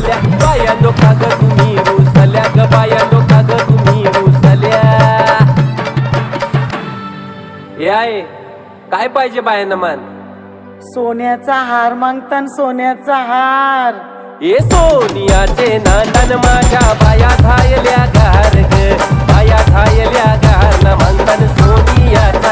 ग तुम्ही रुसल्या ग बाया का ग तुम्ही रुसल्या. हे आहे काय पाहिजे बायांना मान? सोन्याचा हार मागतान सोन्याचा हार. ए सोनियाचे नांदन माझ्या बाया धायल्या गार ग बाया धायल्या गार ना म्हणतान सोनियाचा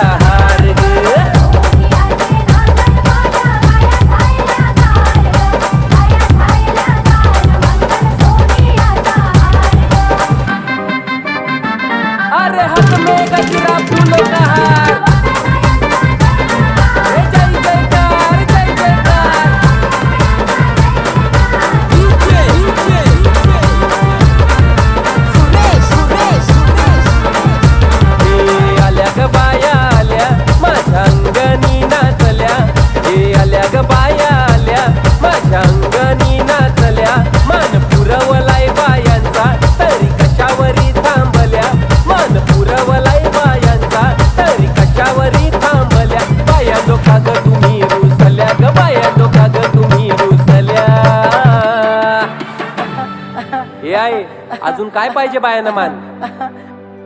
हे आहे अजून काय पाहिजे बायानं मान?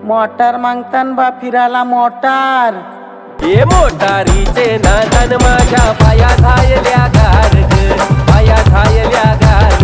मोटार मागतान बा फिराला मोटार. हे मोटारीचे नादन माझ्या पाया झायल्या गार ग पाया झायल्या गार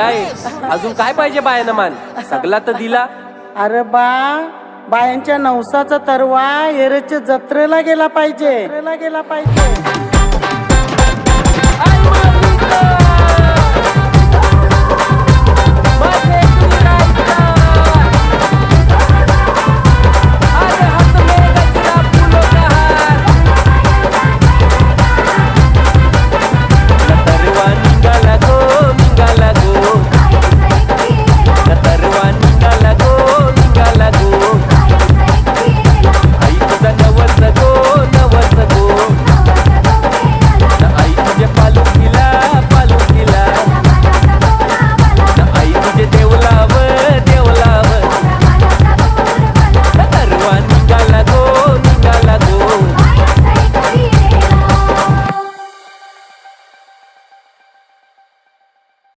आहे. अजून काय पाहिजे बायानं मान? सगळा तर दिला. अरे बा बायांच्या नवसाचा तरवा एरच जत्रेला गेला पाहिजे. गेला पाहिजे.